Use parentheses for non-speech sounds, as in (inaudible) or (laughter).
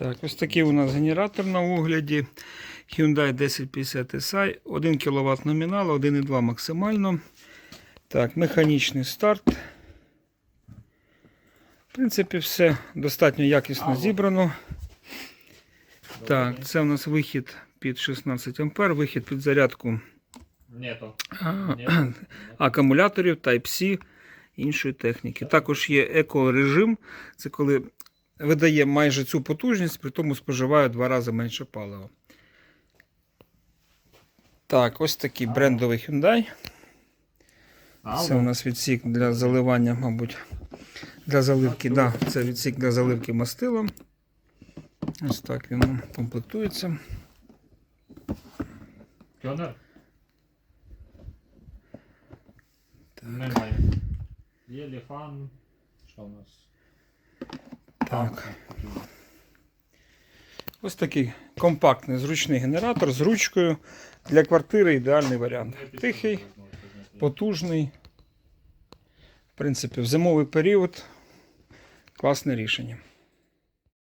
Так, ось такий у нас генератор на огляді. Hyundai 1050 SI. 1 кВт номінал, 1,2 максимально. Так, механічний старт. В принципі, все достатньо якісно зібрано. Так, це у нас вихід під 16 А, вихід під зарядку (clears throat) акумуляторів Type-C іншої техніки. Також є екорежим. Це коли видає майже цю потужність, при тому споживає в два рази менше палива. Так, ось такий брендовий Hyundai. Це у нас відсік для заливання, мабуть, для заливки. Да, це відсік для заливки мастилом. Ось так він комплектується. Кьонер? Так. Немає. Є ліфан. Що у нас? Так. Ось такий компактний зручний генератор з ручкою. Для квартири ідеальний варіант. Тихий, потужний. В принципі, в зимовий період класне рішення.